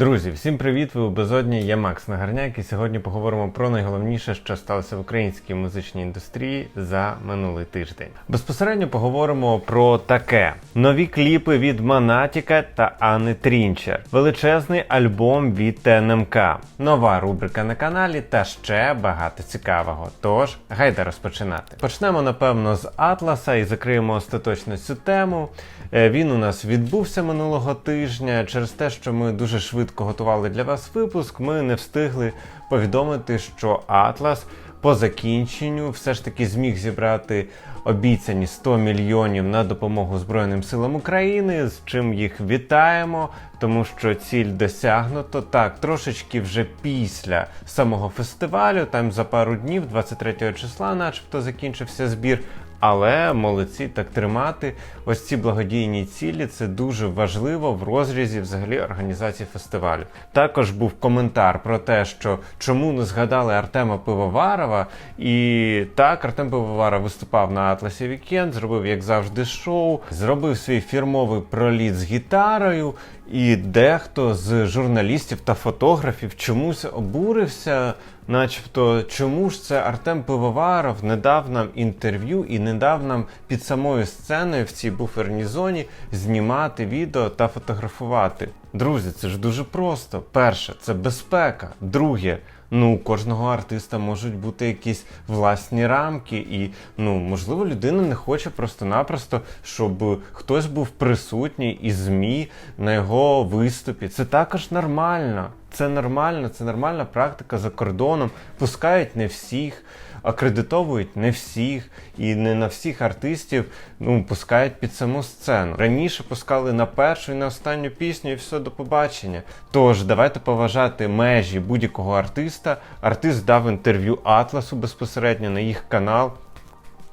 Друзі, всім привіт! Ви у безодні. Я Макс Нагарняк, і сьогодні поговоримо про найголовніше, що сталося в українській музичній індустрії за минулий тиждень. Безпосередньо поговоримо про таке: нові кліпи від Монатіка та Анни Трінчер, величезний альбом від ТНМК, нова рубрика на каналі та ще багато цікавого. Тож гайда розпочинати. Почнемо напевно з Атласа і закриємо остаточно цю тему. Е, Він у нас відбувся минулого тижня. Через те, що ми дуже швидко готували для вас випуск, ми не встигли повідомити, що Атлас по закінченню все ж таки зміг зібрати обіцяні 100 мільйонів на допомогу Збройним силам України, з чим їх вітаємо, тому що ціль досягнуто. Так, трошечки вже після самого фестивалю, там за пару днів, 23 числа, начебто, закінчився збір. Але молодці так тримати. Ось ці благодійні цілі це дуже важливо в розрізі взагалі організації фестивалю. Також був коментар про те, що чому не згадали Артема Пивоварова. І так, Артем Пивоваров виступав на Атласі Вікенд, зробив, як завжди, шоу, зробив свій фірмовий проліт з гітарою. І дехто з журналістів та фотографів чомусь обурився, начебто, чому ж це Артем Пивоваров не дав нам інтерв'ю і не дав нам під самою сценою в цій буферній зоні знімати відео та фотографувати. Друзі, це ж дуже просто. Перше, це безпека. Друге, ну у кожного артиста можуть бути якісь власні рамки, і ну можливо людина не хоче просто-напросто, щоб хтось був присутній і змі на його виступі. Це також нормально. Це нормально, це нормальна практика за кордоном. Пускають не всіх, акредитовують не всіх, і не на всіх артистів ну, пускають під саму сцену. Раніше пускали на першу і на останню пісню, і все до побачення. Тож давайте поважати межі будь-якого артиста. Артист дав інтерв'ю Атласу безпосередньо на їх канал.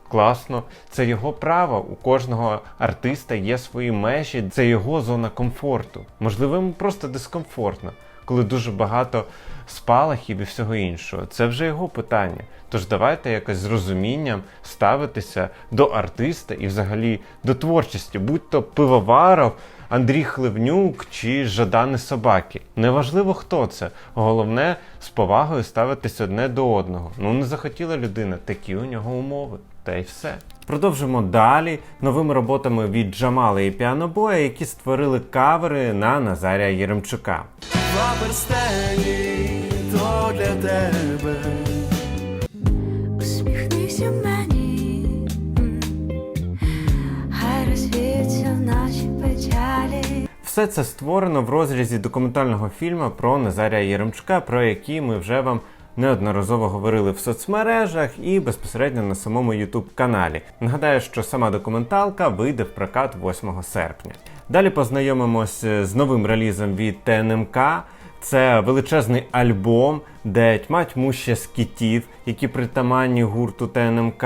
Класно, це його право. У кожного артиста є свої межі, це його зона комфорту. Можливо, йому просто дискомфортно, коли дуже багато спалахів і всього іншого. Це вже його питання. Тож давайте якось з розумінням ставитися до артиста і взагалі до творчості, будь то пивоваров. Андрій Хливнюк чи Жадани Собаки. Неважливо, хто це. Головне з повагою ставитись одне до одного. Ну не захотіла людина, такі у нього умови. Та й все. Продовжимо далі новими роботами від Джамала і Піанобоя, які створили кавери на Назарія Єремчука. Перстені то для тебе. Усміхнися мені, Все це створено в розрізі документального фільму про Назарія Єремчука, про який ми вже вам неодноразово говорили в соцмережах і безпосередньо на самому YouTube каналі. Нагадаю, що сама документалка вийде в прокат 8 серпня. Далі познайомимось з новим релізом від ТНМК. Це величезний альбом, де тьма тьмуща скітів, які притаманні гурту ТНМК,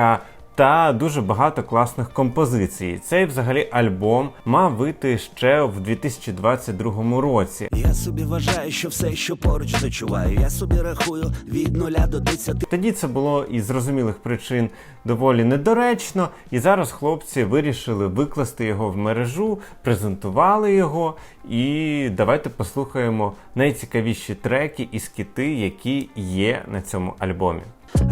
та дуже багато класних композицій. Цей взагалі альбом мав вийти ще в 2022 році. Я собі вважаю, що все, що поруч зачуваю, я собі рахую від нуля до десяти. Тоді це було із зрозумілих причин доволі недоречно, і зараз хлопці вирішили викласти його в мережу, презентували його. І давайте послухаємо найцікавіші треки і скіти, які є на цьому альбомі.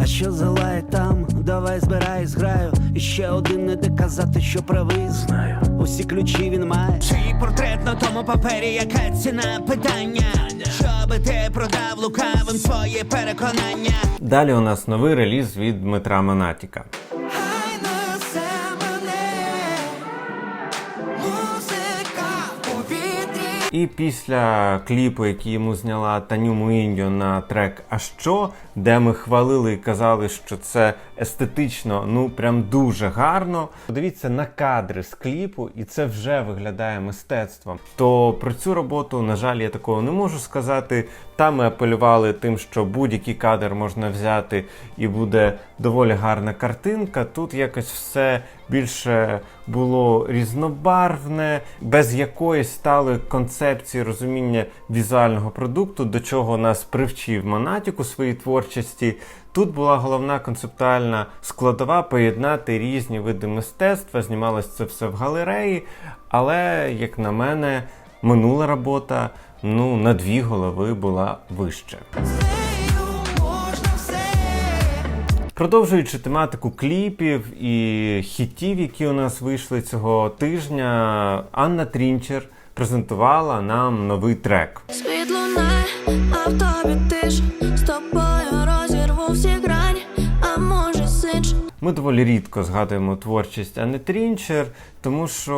А що залає там? Давай збирай, зграю. І ще один не доказати, що правий знаю. Усі ключі він має. Чий портрет на тому папері, яка ціна питання? Щоби ти продав лукавим своє переконання. Далі у нас новий реліз від Дмитра Монатіка. І після кліпу, який йому зняла Таню Муіньо на трек А що, де ми хвалили і казали, що це естетично, ну прям дуже гарно. Подивіться на кадри з кліпу, і це вже виглядає мистецтвом. То про цю роботу, на жаль, я такого не можу сказати. Там ми апелювали тим, що будь-який кадр можна взяти і буде доволі гарна картинка. Тут якось все більше було різнобарвне, без якоїсь сталої концепції розуміння візуального продукту, до чого нас привчив Монатік у своїй творчості. Тут була головна концептуальна складова поєднати різні види мистецтва. Знімалось це все в галереї, але, як на мене, минула робота ну на дві голови була вище. Продовжуючи тематику кліпів і хітів, які у нас вийшли цього тижня, Анна Трінчер презентувала нам новий трек. Світ лунає, а в тобі тиша З розірву всі грані, а може сич. Ми доволі рідко згадуємо творчість Анни Трінчер, тому що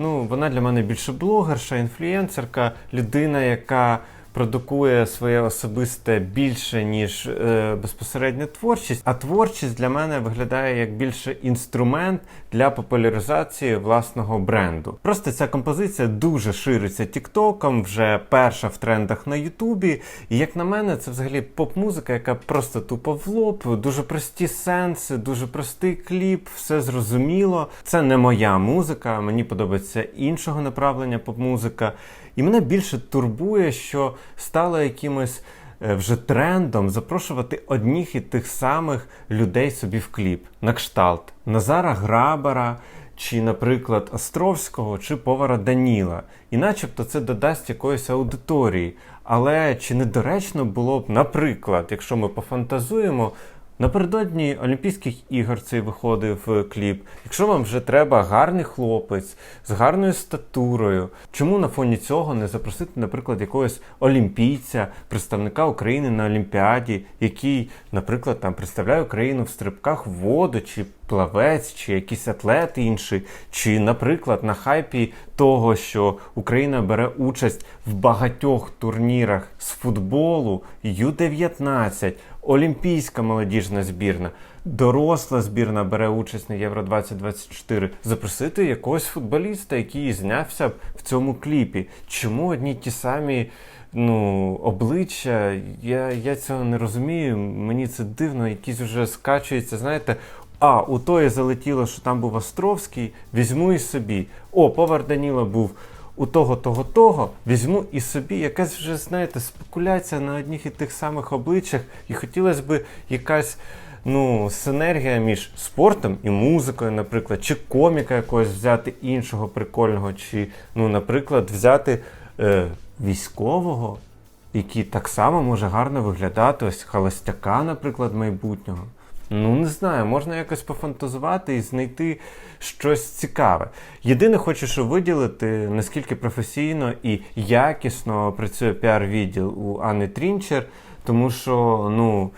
ну, вона для мене більше блогерша, інфлюенсерка, людина, яка продукує своє особисте більше, ніж е, безпосередньо творчість. А творчість для мене виглядає як більше інструмент для популяризації власного бренду. Просто ця композиція дуже шириться тіктоком, вже перша в трендах на Ютубі. І як на мене, це взагалі поп-музика, яка просто тупо в лоб, дуже прості сенси, дуже простий кліп, все зрозуміло. Це не моя музика, мені подобається іншого направлення поп-музика. І мене більше турбує, що стало якимось е, вже трендом запрошувати одніх і тих самих людей собі в кліп. На кшталт Назара Грабара, чи, наприклад, Островського, чи повара Даніла. І начебто це додасть якоїсь аудиторії. Але чи недоречно було б, наприклад, якщо ми пофантазуємо, Напередодні Олімпійських ігор цей виходив е, кліп. Якщо вам вже треба гарний хлопець з гарною статурою, чому на фоні цього не запросити, наприклад, якогось олімпійця, представника України на Олімпіаді, який, наприклад, там представляє Україну в стрибках в воду, чи плавець, чи якийсь атлет інший, чи, наприклад, на хайпі того, що Україна бере участь в багатьох турнірах з футболу, Ю-19, Олімпійська молодіжна збірна, доросла збірна бере участь на Євро 2024. Запросити якогось футболіста, який знявся в цьому кліпі. Чому одні ті самі ну, обличчя? Я, я цього не розумію. Мені це дивно, якісь вже скачується, знаєте. А, у тої залетіло, що там був Островський, візьму і собі. О, повар Даніла був у того, того, того, візьму і собі якась вже, знаєте, спекуляція на одних і тих самих обличчях. І хотілося б якась ну, синергія між спортом і музикою, наприклад, чи коміка якогось взяти іншого прикольного, чи, ну, наприклад, взяти е, військового, який так само може гарно виглядати, ось холостяка, наприклад, майбутнього. Ну, не знаю, можна якось пофантазувати і знайти щось цікаве. Єдине, хочу що виділити, наскільки професійно і якісно працює піар-відділ у Анни Трінчер, тому що, ну.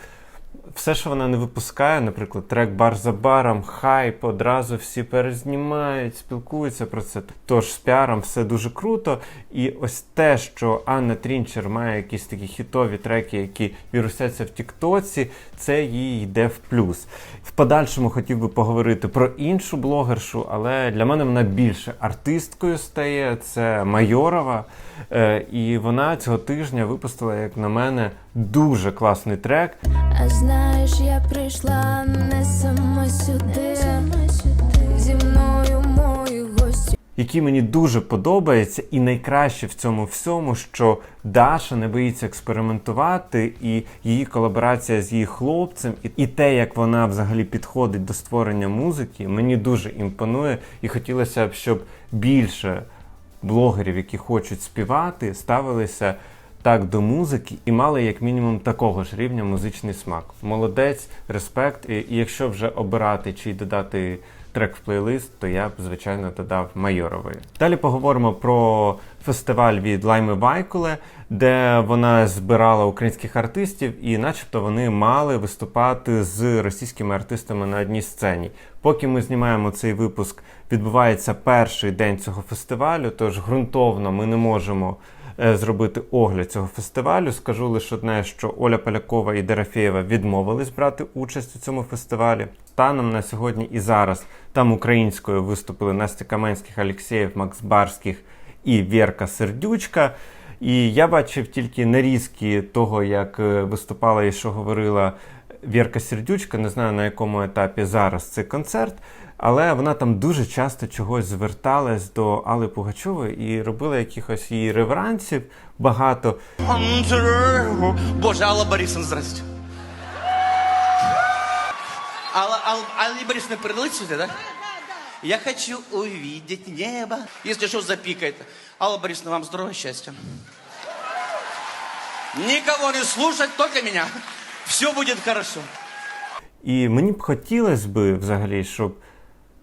Все, що вона не випускає, наприклад, трек бар за баром, хайп, одразу всі перезнімають, спілкуються про це. Тож з піаром все дуже круто. І ось те, що Анна Трінчер має якісь такі хітові треки, які вірусяться в Тіктоці, це їй йде в плюс. В подальшому хотів би поговорити про іншу блогершу, але для мене вона більше артисткою стає. Це Майорова. Е, і вона цього тижня випустила, як на мене, дуже класний трек. А знаєш, я прийшла не сама сюди. Зі мною мої гості. Який мені дуже подобається, і найкраще в цьому всьому, що Даша не боїться експериментувати, і її колаборація з її хлопцем, і, і те, як вона взагалі підходить до створення музики, мені дуже імпонує, і хотілося б, щоб більше блогерів, які хочуть співати, ставилися. Так до музики і мали як мінімум такого ж рівня музичний смак. Молодець, респект. І, якщо вже обирати чи додати трек в плейлист, то я б звичайно додав Майорової. Далі поговоримо про фестиваль від Лайми Вайкуле, де вона збирала українських артистів, і, начебто, вони мали виступати з російськими артистами на одній сцені. Поки ми знімаємо цей випуск, відбувається перший день цього фестивалю, тож ґрунтовно ми не можемо е, зробити огляд цього фестивалю. Скажу лише одне, що Оля Полякова і Дорофєєва відмовились брати участь у цьому фестивалі. Станом на сьогодні і зараз там українською виступили Настя Каменських, Алексєєв, Макс Барських і Вірка Сердючка. І я бачив тільки нарізки того, як е, виступала і що говорила Вірка Сердючка. Не знаю на якому етапі зараз цей концерт, але вона там дуже часто чогось зверталась до Алли Пугачової і робила якихось її реверансів багато. Боже, Алла Борисовна, здрасте. Алла, Алла, Алле Борисовне передали сюда, да? Я хочу увидеть небо. Если что, запикает. Алла Борисовна, вам здоровья, счастья. Никого не слушать, только меня. Все будет хорошо. І мені б хотілося би взагалі, щоб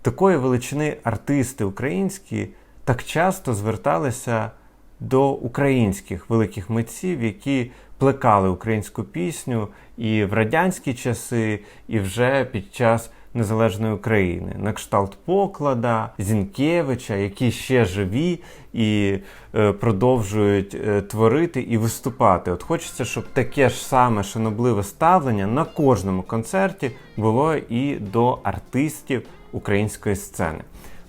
такої величини артисти українські так часто зверталися до українських великих митців, які плекали українську пісню і в радянські часи, і вже під час незалежної України, на кшталт Поклада, Зінкевича, які ще живі і е, продовжують е, творити і виступати. От хочеться, щоб таке ж саме шанобливе ставлення на кожному концерті було і до артистів української сцени.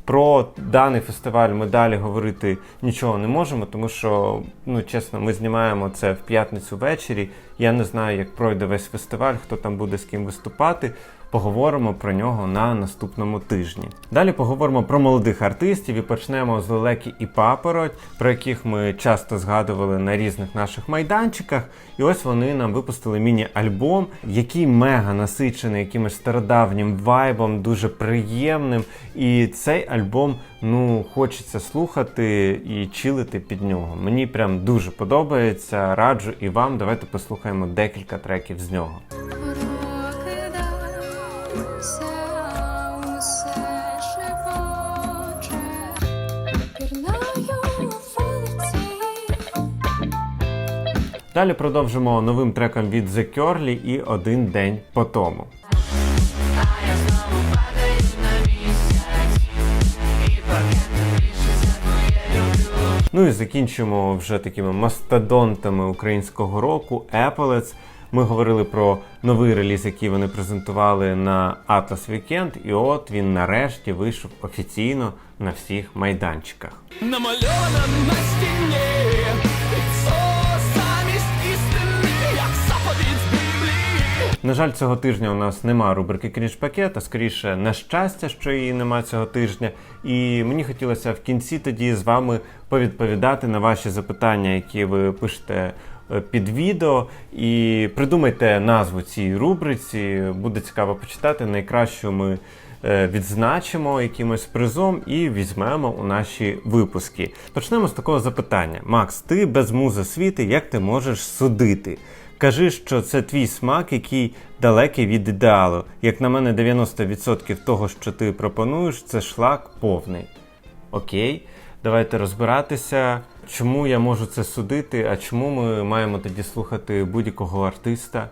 Про даний фестиваль ми далі говорити нічого не можемо, тому що, ну чесно, ми знімаємо це в п'ятницю ввечері. Я не знаю, як пройде весь фестиваль, хто там буде з ким виступати. Поговоримо про нього на наступному тижні. Далі поговоримо про молодих артистів і почнемо з Лелеки і Папороть, про яких ми часто згадували на різних наших майданчиках. І ось вони нам випустили міні-альбом, який мега насичений якимось стародавнім вайбом, дуже приємним. І цей альбом, ну, хочеться слухати і чилити під нього. Мені прям дуже подобається. Раджу і вам. Давайте послухаємо декілька треків з нього. Далі продовжимо новим треком від The Curly і один день по тому. Ну і закінчимо вже такими мастодонтами українського року Appleets. Ми говорили про новий реліз, який вони презентували на Atlas Weekend, і от він нарешті вийшов офіційно на всіх майданчиках. Намальована на стіні, На жаль, цього тижня у нас нема рубрики крінж пакет, а скоріше на щастя, що її нема цього тижня. І мені хотілося в кінці тоді з вами повідповідати на ваші запитання, які ви пишете е, під відео. І придумайте назву цій рубриці. Буде цікаво почитати. Найкращу ми е, відзначимо якимось призом і візьмемо у наші випуски. Почнемо з такого запитання: Макс, ти без музи світи, як ти можеш судити? Кажи, що це твій смак, який далекий від ідеалу. Як на мене, 90% того, що ти пропонуєш, це шлак повний. Окей, давайте розбиратися, чому я можу це судити, а чому ми маємо тоді слухати будь-якого артиста.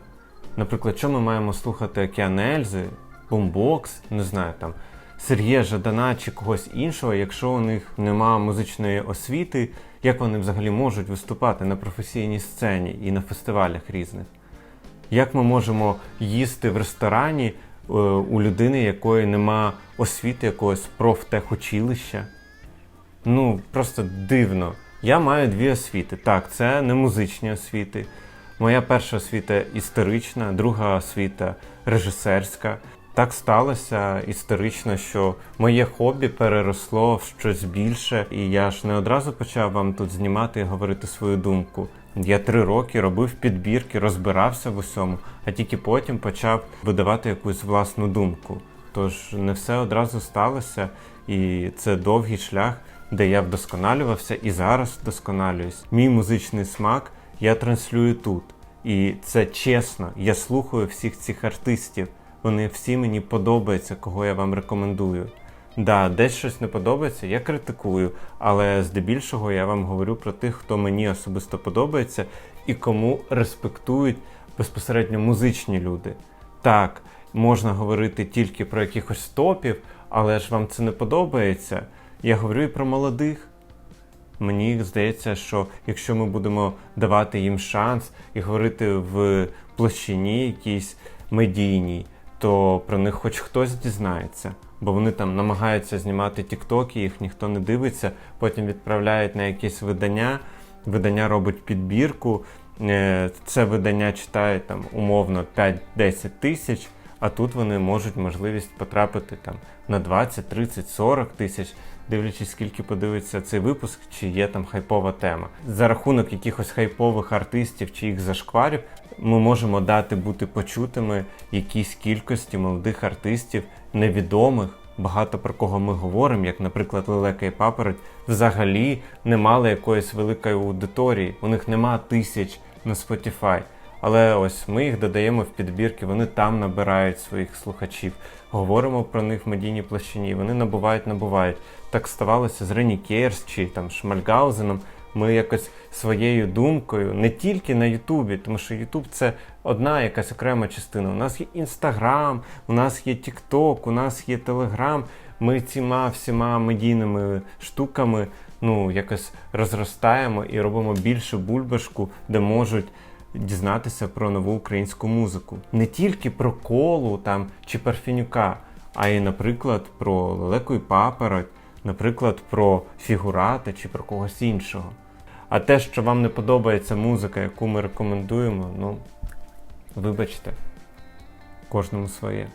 Наприклад, чому ми маємо слухати Океан Ельзи, Бумбокс, не знаю там. Сергія Жадана чи когось іншого, якщо у них нема музичної освіти, як вони взагалі можуть виступати на професійній сцені і на фестивалях різних? Як ми можемо їсти в ресторані е, у людини, якої нема освіти якогось профтехучилища? Ну, просто дивно. Я маю дві освіти. Так, це не музичні освіти. Моя перша освіта історична, друга освіта режисерська. Так сталося історично, що моє хобі переросло в щось більше, і я ж не одразу почав вам тут знімати і говорити свою думку. Я три роки робив підбірки, розбирався в усьому, а тільки потім почав видавати якусь власну думку. Тож не все одразу сталося, і це довгий шлях, де я вдосконалювався і зараз вдосконалююсь. Мій музичний смак я транслюю тут. І це чесно. Я слухаю всіх цих артистів. Вони всі мені подобаються, кого я вам рекомендую. Да, десь щось не подобається, я критикую, але здебільшого я вам говорю про тих, хто мені особисто подобається і кому респектують безпосередньо музичні люди. Так, можна говорити тільки про якихось топів, але ж вам це не подобається. Я говорю і про молодих. Мені здається, що якщо ми будемо давати їм шанс і говорити в площині якійсь медійній, то про них хоч хтось дізнається. Бо вони там намагаються знімати тіктоки, їх ніхто не дивиться, потім відправляють на якесь видання. Видання робить підбірку. е, Це видання читають там умовно 5-10 тисяч, а тут вони можуть можливість потрапити там на 20, 30, 40 тисяч, дивлячись, скільки подивиться цей випуск, чи є там хайпова тема. За рахунок якихось хайпових артистів чи їх зашкварів, ми можемо дати бути почутими якійсь кількості молодих артистів, невідомих. Багато про кого ми говоримо, як, наприклад, Лелека і Папороть, взагалі не мали якоїсь великої аудиторії. У них нема тисяч на Spotify. Але ось ми їх додаємо в підбірки, вони там набирають своїх слухачів. Говоримо про них в медійній площині, вони набувають, набувають. Так ставалося з Рені Кейрс чи там Шмальгаузеном. Ми якось своєю думкою, не тільки на Ютубі, тому що Ютуб це одна якась окрема частина. У нас є Інстаграм, у нас є Тікток, у нас є Телеграм. Ми цими всіма медійними штуками ну, якось розростаємо і робимо більше бульбашку, де можуть дізнатися про нову українську музику. Не тільки про колу там чи Парфенюка, а й, наприклад, про лелеку і папороть, наприклад, про фігурати чи про когось іншого. А те, що вам не подобається музика, яку ми рекомендуємо, ну вибачте, кожному своє.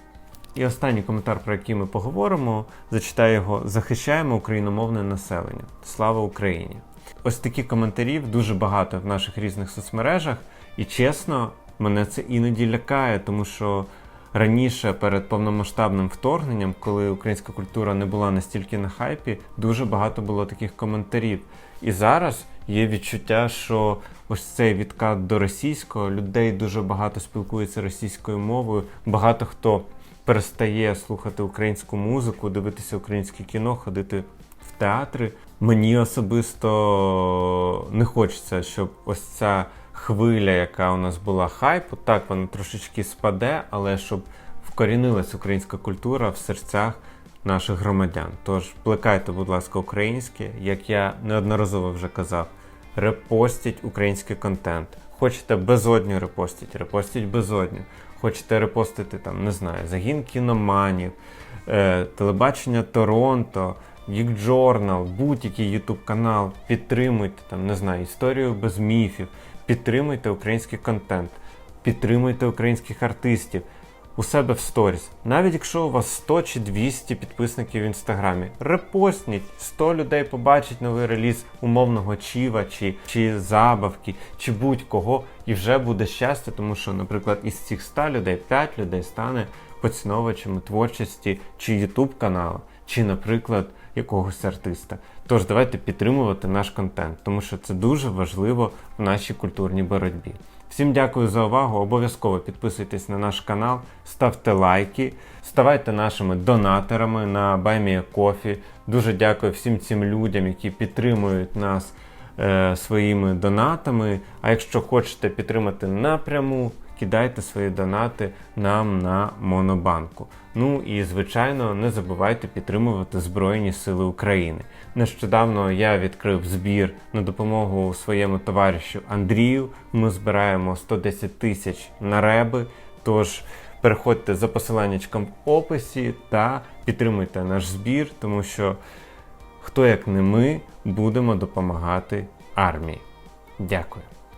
І останній коментар, про який ми поговоримо, зачитаю його: захищаємо україномовне населення. Слава Україні! Ось такі коментарів дуже багато в наших різних соцмережах, і чесно, мене це іноді лякає, тому що раніше, перед повномасштабним вторгненням, коли українська культура не була настільки на хайпі, дуже багато було таких коментарів. І зараз є відчуття, що ось цей відкат до російського людей дуже багато спілкується російською мовою. Багато хто перестає слухати українську музику, дивитися українське кіно, ходити в театри. Мені особисто не хочеться, щоб ось ця хвиля, яка у нас була хайпу, так вона трошечки спаде, але щоб вкорінилась українська культура в серцях наших громадян. Тож плекайте, будь ласка, українське, як я неодноразово вже казав, репостіть український контент. Хочете безодню репостіть, репостіть безодню. Хочете репостити там, не знаю, загін кіноманів, е, телебачення Торонто, Geek Journal, будь-який YouTube канал, підтримуйте там, не знаю, історію без міфів, підтримуйте український контент, підтримуйте українських артистів у себе в сторіс. Навіть якщо у вас 100 чи 200 підписників в інстаграмі, репостніть, 100 людей побачить новий реліз умовного чіва, чи, чи забавки, чи будь-кого, і вже буде щастя, тому що, наприклад, із цих 100 людей 5 людей стане поціновувачами творчості чи YouTube каналу, чи, наприклад, якогось артиста. Тож давайте підтримувати наш контент, тому що це дуже важливо в нашій культурній боротьбі. Всім дякую за увагу. Обов'язково підписуйтесь на наш канал, ставте лайки, ставайте нашими донаторами на BuyMeACoffee. Дуже дякую всім цим людям, які підтримують нас е, своїми донатами. А якщо хочете підтримати напряму, кидайте свої донати нам на Монобанку. Ну і звичайно, не забувайте підтримувати Збройні Сили України. Нещодавно я відкрив збір на допомогу своєму товаришу Андрію. Ми збираємо 110 тисяч на реби. Тож переходьте за посиланнячком в описі та підтримуйте наш збір, тому що хто як не ми будемо допомагати армії. Дякую.